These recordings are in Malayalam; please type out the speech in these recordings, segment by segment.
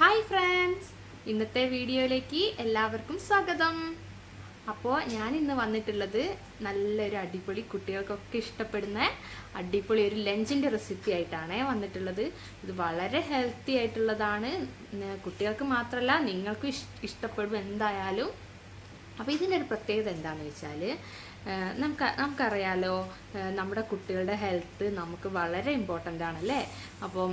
ഹായ് ഫ്രണ്ട്സ് ഇന്നത്തെ വീഡിയോയിലേക്ക് എല്ലാവർക്കും സ്വാഗതം. അപ്പോൾ ഞാൻ ഇന്ന് വന്നിട്ടുള്ളത് നല്ലൊരു അടിപൊളി കുട്ടികൾക്കൊക്കെ ഇഷ്ടപ്പെടുന്ന അടിപൊളി ഒരു ലഞ്ചിന്റെ റെസിപ്പി ആയിട്ടാണ് വന്നിട്ടുള്ളത്. ഇത് വളരെ ഹെൽത്തി ആയിട്ടുള്ളതാണ്. കുട്ടികൾക്ക് മാത്രമല്ല നിങ്ങൾക്കും ഇഷ്ടപ്പെടും എന്തായാലും. അപ്പോൾ ഇതിന്റെ ഒരു പ്രത്യേകത എന്താണെന്ന് വെച്ചാൽ നമുക്ക് നമുക്കറിയാലോ നമ്മുടെ കുട്ടികളുടെ ഹെൽത്ത് നമുക്ക് വളരെ ഇമ്പോർട്ടന്റ് ആണല്ലേ? അപ്പം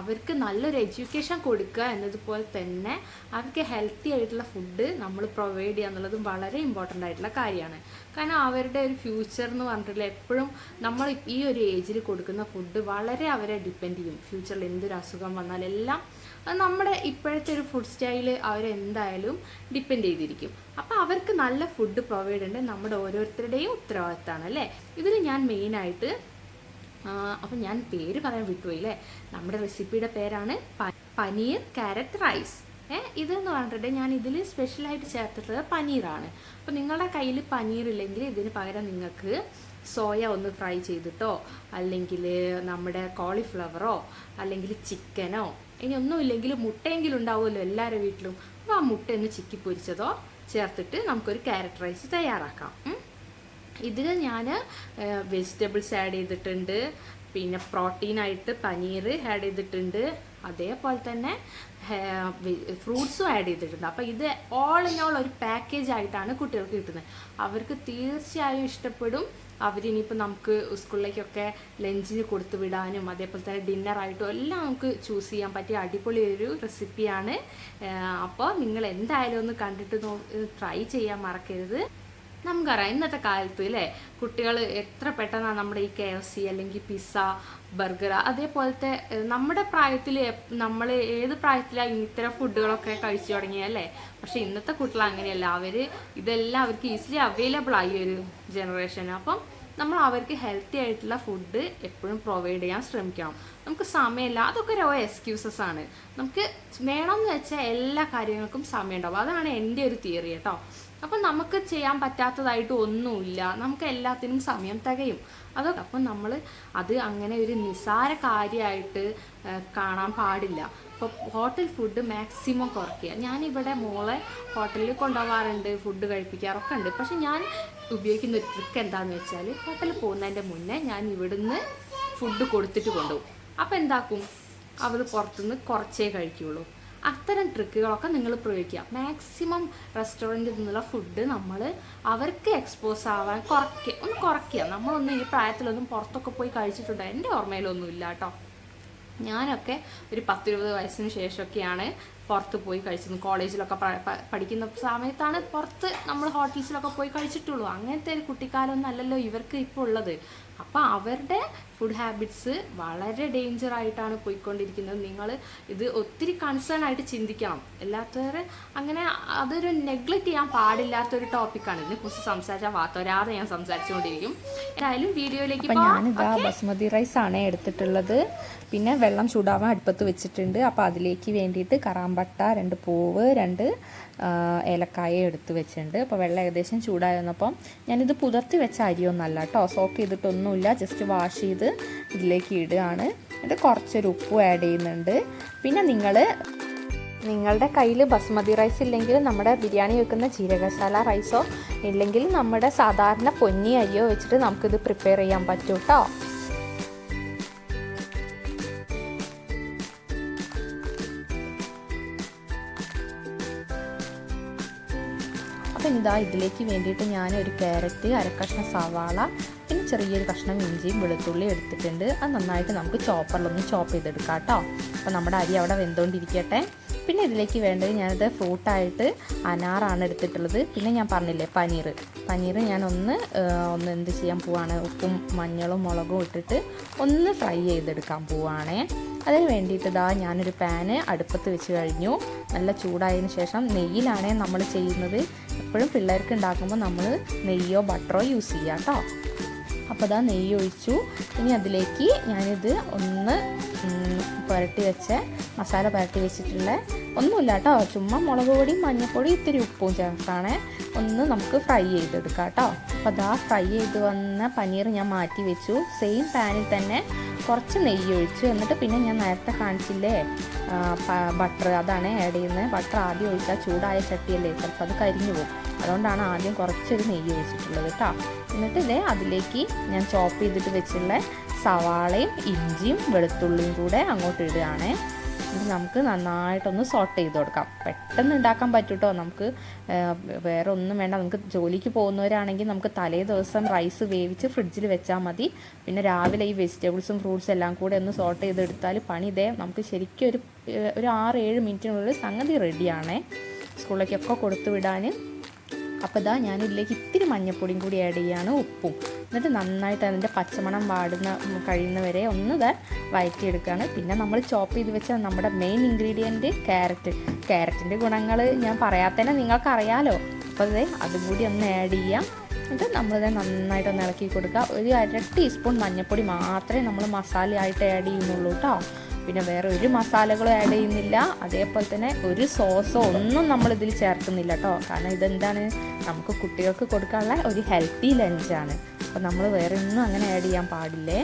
അവർക്ക് നല്ലൊരു എഡ്യൂക്കേഷൻ കൊടുക്കുക എന്നതുപോലെ തന്നെ അവർക്ക് ഹെൽത്തി ആയിട്ടുള്ള ഫുഡ് നമ്മൾ പ്രൊവൈഡ് ചെയ്യുക എന്നുള്ളതും വളരെ ഇമ്പോർട്ടന്റ് ആയിട്ടുള്ള കാര്യമാണ്. കാരണം അവരുടെ ഒരു ഫ്യൂച്ചർ എന്ന് പറഞ്ഞിട്ടുള്ള എപ്പോഴും നമ്മൾ ഈ ഒരു ഏജിൽ കൊടുക്കുന്ന ഫുഡ് വളരെ അവരെ ഡിപ്പെൻഡ് ചെയ്യും. ഫ്യൂച്ചറിൽ എന്തൊരു അസുഖം വന്നാലെല്ലാം അത് നമ്മുടെ ഇപ്പോഴത്തെ ഒരു ഫുഡ് സ്റ്റൈൽ അവരെന്തായാലും ഡിപ്പെൻഡ് ചെയ്തിരിക്കും. അപ്പോൾ അവർക്ക് നല്ല ഫുഡ് പ്രൊവൈഡ് ചെയ്യേണ്ടത് നമ്മുടെ ഓരോരുത്തരുടെയും ഉത്തരവാദിത്തമാണ് അല്ലേ? ഇതിൽ ഞാൻ മെയിനായിട്ട് അപ്പം ഞാൻ പേര് പറയാൻ വിട്ടുപോയി അല്ലേ? നമ്മുടെ റെസിപ്പിയുടെ പേരാണ് പനീർ ക്യാരറ്റ് റൈസ് ഏ ഇതെന്ന് പറഞ്ഞിട്ട് ഞാൻ ഇതിൽ സ്പെഷ്യലായിട്ട് ചേർത്തിട്ടുള്ളത് പനീറാണ്. അപ്പോൾ നിങ്ങളുടെ കയ്യിൽ പനീർ ഇല്ലെങ്കിൽ ഇതിന് പകരം നിങ്ങൾക്ക് സോയ ഒന്ന് ഫ്രൈ ചെയ്തിട്ടോ അല്ലെങ്കിൽ നമ്മുടെ കോളിഫ്ലവറോ അല്ലെങ്കിൽ ചിക്കനോ ഇനി ഒന്നുമില്ലെങ്കിൽ മുട്ടയെങ്കിലും ഉണ്ടാവുമല്ലോ എല്ലാവരുടെ വീട്ടിലും. അപ്പോൾ ആ മുട്ട ഒന്ന് ചിക്കി പൊരിച്ചതോ ചേർത്തിട്ട് നമുക്കൊരു ക്യാരറ്റ് റൈസ് തയ്യാറാക്കാം. ഇതിൽ ഞാൻ വെജിറ്റബിൾസ് ആഡ് ചെയ്തിട്ടുണ്ട്. പിന്നെ പ്രോട്ടീനായിട്ട് പനീർ ആഡ് ചെയ്തിട്ടുണ്ട്. അതേപോലെ തന്നെ ഫ്രൂട്ട്സും ആഡ് ചെയ്തിട്ടുണ്ട്. അപ്പോൾ ഇത് ഓൾ ഇൻ ഓൾ ഒരു പാക്കേജ് ആയിട്ടാണ് കുട്ടികൾക്ക് കിട്ടുന്നത്. അവർക്ക് തീർച്ചയായും ഇഷ്ടപ്പെടും. അവരിനിയിപ്പോൾ നമുക്ക് സ്കൂളിലേക്കൊക്കെ ലഞ്ചിന് കൊടുത്തു വിടാനും അതേപോലെ തന്നെ ഡിന്നറായിട്ടും എല്ലാം നമുക്ക് ചൂസ് ചെയ്യാൻ പറ്റിയ അടിപൊളി ഒരു റെസിപ്പിയാണ് അപ്പോൾ നിങ്ങൾ എന്തായാലും ഒന്ന് കണ്ടിട്ട് ട്രൈ ചെയ്യാൻ മറക്കരുത്. നമുക്കറിയാം ഇന്നത്തെ കാലത്ത് അല്ലേ കുട്ടികൾ എത്ര പെട്ടെന്നാണ് നമ്മുടെ ഈ കെ എഫ് സി അല്ലെങ്കിൽ പിസ്സ ബർഗർ അതേപോലത്തെ നമ്മുടെ പ്രായത്തിൽ നമ്മൾ ഏത് പ്രായത്തിലാണ് ഇത്തരം ഫുഡുകളൊക്കെ കഴിച്ചു തുടങ്ങിയല്ലേ പക്ഷെ ഇന്നത്തെ കുട്ടികൾ അങ്ങനെയല്ല അവർ ഇതെല്ലാം അവർക്ക് ഈസിലി അവൈലബിൾ ആയി ഒരു ജനറേഷൻ അപ്പം നമ്മൾ അവർക്ക് ഹെൽത്തി ആയിട്ടുള്ള ഫുഡ് എപ്പോഴും പ്രൊവൈഡ് ചെയ്യാൻ ശ്രമിക്കണം. നമുക്ക് സമയമില്ല. അതൊക്കെ ഓരോ എക്സ്ക്യൂസസ് ആണ്. നമുക്ക് വേണമെന്ന് വെച്ചാൽ എല്ലാ കാര്യങ്ങൾക്കും സമയം ഉണ്ടാവും അതാണ് എന്റെ ഒരു തിയറി കേട്ടോ അപ്പം നമുക്ക് ചെയ്യാൻ പറ്റാത്തതായിട്ട് ഒന്നുമില്ല. നമുക്ക് എല്ലാത്തിനും സമയം തികയും. അതൊക്കെ അപ്പം നമ്മൾ അത് അങ്ങനെ ഒരു നിസാര കാര്യമായിട്ട് കാണാൻ പാടില്ല. ഇപ്പോൾ ഹോട്ടൽ ഫുഡ് മാക്സിമം കുറയ്ക്കുക. ഞാനിവിടെ മോളെ ഹോട്ടലിൽ കൊണ്ടുപോകാറുണ്ട് ഫുഡ് കഴിപ്പിക്കാറൊക്കെ ഉണ്ട്. പക്ഷെ ഞാൻ ഉപയോഗിക്കുന്ന ഒരു ട്രിക്ക് എന്താണെന്ന് വെച്ചാൽ ഹോട്ടലിൽ പോകുന്നതിന്റെ മുന്നേ ഞാൻ ഇവിടുന്ന് ഫുഡ് കൊടുത്തിട്ട് കൊണ്ടുപോകും. അപ്പോൾ എന്താക്കും? അവർ പുറത്തുനിന്ന് കുറച്ചേ കഴിക്കുകയുള്ളൂ അത്തരം ട്രിക്കുകളൊക്കെ നിങ്ങൾ പ്രയോഗിക്കുക. മാക്സിമം റെസ്റ്റോറന്റിൽ നിന്നുള്ള ഫുഡ് നമ്മൾ അവർക്ക് എക്സ്പോസ് ആവാൻ കുറയ്ക്കുക. ഒന്ന് കുറയ്ക്കുക. നമ്മളൊന്നും ഈ പ്രായത്തിലൊന്നും പുറത്തൊക്കെ പോയി കഴിച്ചിട്ടുണ്ടോ. എന്റെ ഓർമ്മയിലൊന്നും ഇല്ല കേട്ടോ. ഞാനൊക്കെ ഒരു പത്തിരുപത് വയസ്സിന് ശേഷമൊക്കെയാണ് പുറത്ത് പോയി കഴിച്ചിരുന്നു. കോളേജിലൊക്കെ പഠിക്കുന്ന സമയത്താണ് പുറത്ത് നമ്മൾ ഹോട്ടൽസിലൊക്കെ പോയി കഴിച്ചിട്ടുള്ളൂ. അങ്ങനത്തെ ഒരു കുട്ടിക്കാലമൊന്നും അല്ലല്ലോ ഇവർക്ക് ഇപ്പോൾ ഉള്ളത്. അപ്പോൾ അവരുടെ ഫുഡ് ഹാബിറ്റ്സ് വളരെ ഡേഞ്ചർ ആയിട്ടാണ് പോയിക്കൊണ്ടിരിക്കുന്നത്. നിങ്ങൾ ഇത് ഒത്തിരി കൺസേൺ ആയിട്ട് ചിന്തിക്കണം. അല്ലാത്തവരെ അങ്ങനെ അതൊരു നെഗ്ലക്റ്റ് ചെയ്യാൻ പാടില്ലാത്തൊരു ടോപ്പിക്കാണ് ഇതിനെക്കുറിച്ച് സംസാരിച്ചാൽ വാത്തോരാതെ ഞാൻ സംസാരിച്ചുകൊണ്ടിരിക്കും. എന്തായാലും വീഡിയോയിലേക്ക്. ഞാനിതാ ബസ്മതി റൈസ് ആണ് എടുത്തിട്ടുള്ളത്. പിന്നെ വെള്ളം ചൂടാവാൻ അടുപ്പത്ത് വെച്ചിട്ടുണ്ട്. അപ്പോൾ അതിലേക്ക് വേണ്ടിയിട്ട് കറാമ്പട്ട രണ്ട് പൂവ് രണ്ട് ഏലക്കായ എടുത്ത് വെച്ചിട്ടുണ്ട്. അപ്പോൾ വെള്ളം ഏകദേശം ചൂടായി വന്നപ്പം ഞാനിത് പുതർത്തി വെച്ച അരിയൊന്നല്ല കേട്ടോ സോക്ക് ചെയ്തിട്ടൊന്നുമില്ല. ജസ്റ്റ് വാഷ് ചെയ്ത് ഇതിലേക്ക് ഇടുകയാണ്. എന്നിട്ട് കുറച്ചൊരു ഉപ്പും ആഡ് ചെയ്യുന്നുണ്ട്. പിന്നെ നിങ്ങൾ നിങ്ങളുടെ കയ്യിൽ ബസ്മതി റൈസ് ഇല്ലെങ്കിൽ നമ്മുടെ ബിരിയാണി വെക്കുന്ന ജീരകശാല റൈസോ ഇല്ലെങ്കിൽ നമ്മുടെ സാധാരണ പൊന്നി അരിയോ വെച്ചിട്ട് നമുക്കിത് പ്രിപ്പയർ ചെയ്യാൻ പറ്റും കേട്ടോ അപ്പം ഇതാ ഇതിലേക്ക് വേണ്ടിയിട്ട് ഞാൻ ഒരു ക്യാരറ്റ് അരക്കഷ്ണം സവാള പിന്നെ ചെറിയൊരു കഷ്ണം ഇഞ്ചിയും വെളുത്തുള്ളി എടുത്തിട്ടുണ്ട്. അത് നന്നായിട്ട് നമുക്ക് ചോപ്പറിലൊന്ന് ചോപ്പ് ചെയ്തെടുക്കാം കേട്ടോ. അപ്പോൾ നമ്മുടെ അരി അവിടെ വെന്തുകൊണ്ടിരിക്കട്ടെ. പിന്നെ ഇതിലേക്ക് വേണ്ടത് ഞാനിത് ഫ്രൂട്ടായിട്ട് അനാറാണ് എടുത്തിട്ടുള്ളത്. പിന്നെ ഞാൻ പറഞ്ഞില്ലേ പനീർ പനീർ ഞാൻ ഒന്ന് ഒന്ന് എന്ത് ചെയ്യാൻ പോവാണ് ഉപ്പും മഞ്ഞളും മുളകും ഇട്ടിട്ട് ഒന്ന് ഫ്രൈ ചെയ്തെടുക്കാൻ പോവാണേ. അതിന് വേണ്ടിയിട്ട് ഇതാ ഞാനൊരു പാന് അടുപ്പത്ത് വെച്ച് കഴിഞ്ഞു. നല്ല ചൂടായതിന് ശേഷം നെയ്യിലാണേ നമ്മൾ ചെയ്യുന്നത്. എപ്പോഴും പിള്ളേർക്ക് ഉണ്ടാക്കുമ്പോൾ നമ്മൾ നെയ്യോ ബട്ടറോ യൂസ് ചെയ്യാം കേട്ടോ. അപ്പോൾ അതാ നെയ്യ് ഒഴിച്ചു. ഇനി അതിലേക്ക് ഞാനിത് ഒന്ന് പുരട്ടി വെച്ച മസാല പുരട്ടി വെച്ചിട്ടുള്ള ഒന്നുമില്ല കേട്ടോ ചുമ്മാ മുളക് പൊടി മഞ്ഞൾപ്പൊടി ഇത്തിരി ഉപ്പും ചേർത്താണ് ഒന്ന് നമുക്ക് ഫ്രൈ ചെയ്തെടുക്കാം കേട്ടോ അപ്പോൾ അതാ ഫ്രൈ ചെയ്ത് വന്ന പനീർ ഞാൻ മാറ്റി വെച്ചു. സെയിം പാനിൽ തന്നെ കുറച്ച് നെയ്യ് ഒഴിച്ചു. എന്നിട്ട് പിന്നെ ഞാൻ നേരത്തെ കാണിച്ചില്ലേ ബട്ടർ അതാണ് ആഡ് ചെയ്യുന്നത്. ബട്ടർ ആദ്യം ഒഴിച്ചാൽ ചൂടായ ചട്ടിയല്ലേ ചിലപ്പോൾ അത് കരിഞ്ഞു പോകും. അതുകൊണ്ടാണ് ആദ്യം കുറച്ചൊരു നെയ്യ് ഒഴിച്ചിട്ടുള്ളത് കേട്ടോ. എന്നിട്ട് ഇതേ അതിലേക്ക് ഞാൻ ചോപ്പ് ചെയ്തിട്ട് വെച്ചുള്ള സവാളയും ഇഞ്ചിയും വെളുത്തുള്ളിയും കൂടെ അങ്ങോട്ട് ഇടുകയാണേ. ഇത് നമുക്ക് നന്നായിട്ടൊന്ന് സോട്ട് ചെയ്ത് കൊടുക്കാം. പെട്ടെന്ന് ഉണ്ടാക്കാൻ പറ്റൂട്ടോ. നമുക്ക് വേറെ ഒന്നും വേണ്ട. നമുക്ക് ജോലിക്ക് പോകുന്നവരാണെങ്കിൽ നമുക്ക് തലേ ദിവസം റൈസ് വേവിച്ച് ഫ്രിഡ്ജിൽ വെച്ചാൽ മതി. പിന്നെ രാവിലെ ഈ വെജിറ്റബിൾസും ഫ്രൂട്ട്സും എല്ലാം കൂടെ ഒന്ന് സോട്ട് ചെയ്തെടുത്താൽ പണി ഇതേ നമുക്ക് ശരിക്കും ഒരു ഒരു ആറ് ഏഴ് മിനിറ്റിനുള്ളിൽ സംഗതി റെഡിയാണേ സ്കൂളിലേക്കൊക്കെ കൊടുത്തു വിടാൻ. അപ്പോൾ ഇതാ ഞാനിതിലേക്ക് ഇത്തിരി മഞ്ഞപ്പൊടിയും കൂടി ആഡ് ചെയ്യാണ്. ഉപ്പും. എന്നിട്ട് നന്നായിട്ട് അതിന്റെ പച്ചമണം വാടുന്ന കഴിയുന്നവരെ ഒന്ന് ഇത് വഴറ്റിയെടുക്കുകയാണ് പിന്നെ നമ്മൾ ചോപ്പ് ചെയ്ത് വെച്ച നമ്മുടെ മെയിൻ ഇൻഗ്രീഡിയന്റ് ക്യാരറ്റ് ക്യാരറ്റിന്റെ ഗുണങ്ങൾ ഞാൻ പറയാത്തന്നെ നിങ്ങൾക്കറിയാലോ. അപ്പോൾ ഇത് അതും കൂടി ഒന്ന് ആഡ് ചെയ്യാം. എന്നിട്ട് നമ്മളിത് നന്നായിട്ട് ഒന്ന് ഇളക്കി കൊടുക്കുക. ഒരു അര ടീസ്പൂൺ മഞ്ഞൾപ്പൊടി മാത്രമേ നമ്മൾ മസാലയായിട്ട് ആഡ് ചെയ്യുന്നുള്ളൂ കേട്ടോ പിന്നെ വേറെ ഒരു മസാലകളും ആഡ് ചെയ്യുന്നില്ല. അതേപോലെ തന്നെ ഒരു സോസോ ഒന്നും നമ്മൾ ഇതിൽ ചേർക്കുന്നില്ല കേട്ടോ കാരണം ഇതെന്താണ്? നമുക്ക് കുട്ടികൾക്ക് കൊടുക്കാനുള്ള ഒരു ഹെൽത്തി ലഞ്ചാണ് അപ്പോൾ നമ്മൾ വേറെ ഒന്നും അങ്ങനെ ആഡ് ചെയ്യാൻ പാടില്ലേ?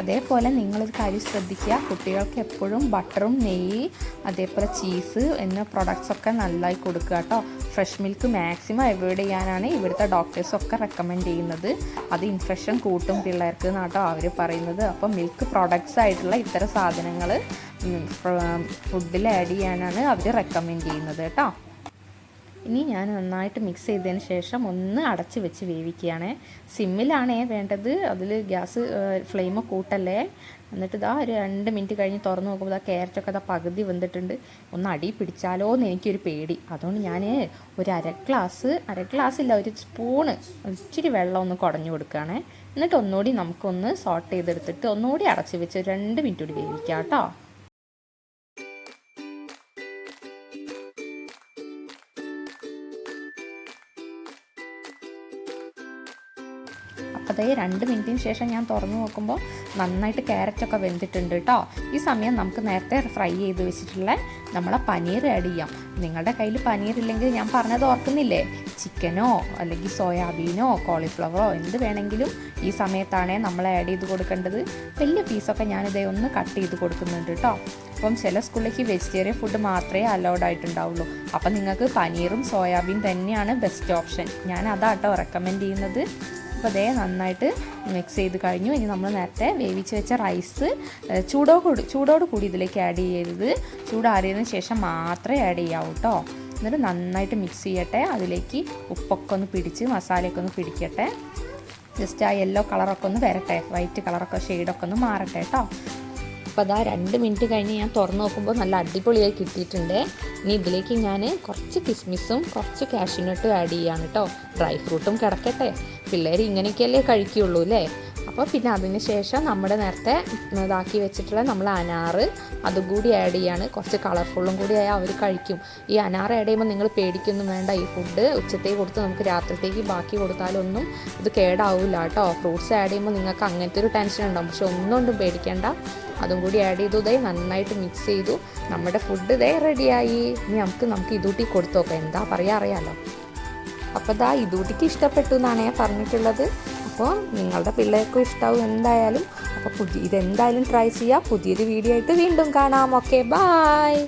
അതേപോലെ നിങ്ങളൊരു കാര്യം ശ്രദ്ധിക്കുക. കുട്ടികൾക്ക് എപ്പോഴും ബട്ടറും നെയ്യ് അതേപോലെ ചീസ് എന്ന പ്രൊഡക്ട്സൊക്കെ നന്നായി കൊടുക്കുക കേട്ടോ. ഫ്രഷ് മിൽക്ക് മാക്സിമം അവോയ്ഡ് ചെയ്യാനാണ് ഇവിടുത്തെ ഡോക്ടേഴ്സൊക്കെ റെക്കമെൻഡ് ചെയ്യുന്നത്. അത് ഇൻഫെക്ഷൻ കൂട്ടും പിള്ളേർക്ക് എന്നാട്ടോ അവർ പറയുന്നത്. അപ്പോൾ മിൽക്ക് പ്രൊഡക്ട്സ് ആയിട്ടുള്ള ഇത്തരം സാധനങ്ങൾ ഫുഡിൽ ആഡ് ചെയ്യാനാണ് അവർ റെക്കമെൻഡ് ചെയ്യുന്നത് കേട്ടോ. ഇനി ഞാൻ നന്നായിട്ട് മിക്സ് ചെയ്തതിന് ശേഷം ഒന്ന് അടച്ച് വെച്ച് വേവിക്കുകയാണ്. സിമ്മിലാണേ വേണ്ടത്. അതിൽ ഗ്യാസ് ഫ്ലെയിം കൂട്ടല്ലേ? എന്നിട്ട് ഇതാ ഒരു രണ്ട് മിനിറ്റ് കഴിഞ്ഞ് തുറന്ന് നോക്കുമ്പോൾ ഇതാ ക്യാരറ്റൊക്കെ അതാ പകുതി വെന്തിട്ടുണ്ട്. ഒന്ന് അടി പിടിച്ചാലോ എന്ന് എനിക്കൊരു പേടി. അതുകൊണ്ട് ഞാൻ ഒരു അര ഗ്ലാസ് അര ഗ്ലാസ് ഇല്ല ഒരു സ്പൂണ് ഇച്ചിരി വെള്ളം ഒന്ന് കുടഞ്ഞു കൊടുക്കുകയാണ്. എന്നിട്ട് ഒന്നുകൂടി നമുക്കൊന്ന് സോട്ട് ചെയ്തെടുത്തിട്ട് ഒന്നുകൂടി അടച്ച് വെച്ച് രണ്ട് മിനിറ്റ് കൂടി വേവിക്കാം കേട്ടോ. അതേ രണ്ട് മിനിറ്റിന് ശേഷം ഞാൻ തുറന്നു നോക്കുമ്പോൾ നന്നായിട്ട് ക്യാരറ്റൊക്കെ വെന്തിട്ടുണ്ട് കേട്ടോ ഈ സമയം നമുക്ക് നേരത്തെ ഫ്രൈ ചെയ്ത് വെച്ചിട്ടുള്ള നമ്മളെ പനീർ ആഡ് ചെയ്യാം. നിങ്ങളുടെ കയ്യിൽ പനീർ ഇല്ലെങ്കിൽ ഞാൻ പറഞ്ഞത് ഓർക്കുന്നില്ലേ? ചിക്കനോ അല്ലെങ്കിൽ സോയാബീനോ കോളിഫ്ലവറോ എന്ത് വേണമെങ്കിലും ഈ സമയത്താണേ നമ്മൾ ആഡ് ചെയ്ത് കൊടുക്കേണ്ടത്. വലിയ പീസൊക്കെ ഞാനിതേ ഒന്ന് കട്ട് ചെയ്ത് കൊടുക്കുന്നുണ്ട് കേട്ടോ അപ്പം ചില സ്കൂളിലേക്ക് വെജിറ്റേറിയൻ ഫുഡ് മാത്രമേ അലൗഡ് ആയിട്ടുണ്ടാവുള്ളൂ. അപ്പം നിങ്ങൾക്ക് പനീറും സോയാബീൻ തന്നെയാണ് ബെസ്റ്റ് ഓപ്ഷൻ ഞാൻ അതാട്ടോ റെക്കമെൻഡ് ചെയ്യുന്നത്. അപ്പോൾ അതേ നന്നായിട്ട് മിക്സ് ചെയ്ത് കഴിഞ്ഞു. ഇനി നമ്മൾ നേരത്തെ വേവിച്ച് വെച്ച റൈസ് ചൂടോ ചൂടോട് കൂടി ചൂടോട് കൂടി ഇതിലേക്ക് ആഡ് ചെയ്യരുത്. ചൂടാറിയതിന് ശേഷം മാത്രമേ ആഡ് ചെയ്യാവൂ കേട്ടോ എന്നിട്ട് നന്നായിട്ട് മിക്സ് ചെയ്യട്ടെ. അതിലേക്ക് ഉപ്പൊക്കെ ഒന്ന് പിടിച്ച് മസാലയൊക്കെ ഒന്ന് പിടിക്കട്ടെ. ജസ്റ്റ് ആ യെല്ലോ കളറൊക്കെ ഒന്ന് വരട്ടെ. വൈറ്റ് കളറൊക്കെ ഷെയ്ഡൊക്കെ ഒന്ന് മാറട്ടെ കേട്ടോ അപ്പോൾ അതാ രണ്ട് മിനിറ്റ് കഴിഞ്ഞ് ഞാൻ തുറന്ന് നോക്കുമ്പോൾ നല്ല അടിപൊളിയായി കിട്ടിയിട്ടുണ്ട്. ഇനി ഇതിലേക്ക് ഞാൻ കുറച്ച് കിസ്മിസും കുറച്ച് കാഷ്യൂനട്ടും ആഡ് ചെയ്യാണ് കേട്ടോ ഡ്രൈ ഫ്രൂട്ടും കിടക്കട്ടെ. പിള്ളേർ ഇങ്ങനെയൊക്കെയല്ലേ കഴിക്കുകയുള്ളൂ അല്ലേ അപ്പോൾ പിന്നെ അതിന് ശേഷം നമ്മുടെ നേരത്തെ ഇതാക്കി വെച്ചിട്ടുള്ള നമ്മൾ അനാറ് അതും കൂടി ആഡ് ചെയ്യാണ്. കുറച്ച് കളർഫുള്ളും കൂടി ആയാൽ അവർ കഴിക്കും. ഈ അനാറ് ആഡ് ചെയ്യുമ്പോൾ നിങ്ങൾ പേടിക്കൊന്നും വേണ്ട. ഈ ഫുഡ് ഉച്ചത്തേക്ക് കൊടുത്ത് നമുക്ക് രാത്രിത്തേക്ക് ബാക്കി കൊടുത്താലൊന്നും ഇത് കേടാവില്ല കേട്ടോ. ഫ്രൂട്ട്സ് ആഡ് ചെയ്യുമ്പോൾ നിങ്ങൾക്ക് അങ്ങനത്തെ ഒരു ടെൻഷൻ ഉണ്ടാവും. പക്ഷെ ഒന്നുകൊണ്ടും പേടിക്കേണ്ട. അതും കൂടി ആഡ് ചെയ്തു. ഇതേ നന്നായിട്ട് മിക്സ് ചെയ്തു. നമ്മുടെ ഫുഡ് ഇതേ റെഡിയായി ഇനി നമുക്ക് നമുക്ക് ഇതൂട്ടി കൊടുത്തു നോക്കാം. എന്താ പറയാ അറിയാലോ. അപ്പോൾ ഇതാ ഇതൂട്ടിക്ക് ഇഷ്ടപ്പെട്ടു എന്നാണ് ഞാൻ പറഞ്ഞിട്ടുള്ളത്. അപ്പോൾ നിങ്ങളുടെ പിള്ളേർക്കും ഇഷ്ടാവും എന്തായാലും. അപ്പോൾ പുതിയ ഇതെന്തായാലും ട്രൈ ചെയ്യാം. പുതിയൊരു വീഡിയോ ആയിട്ട് വീണ്ടും കാണാം. Okay bye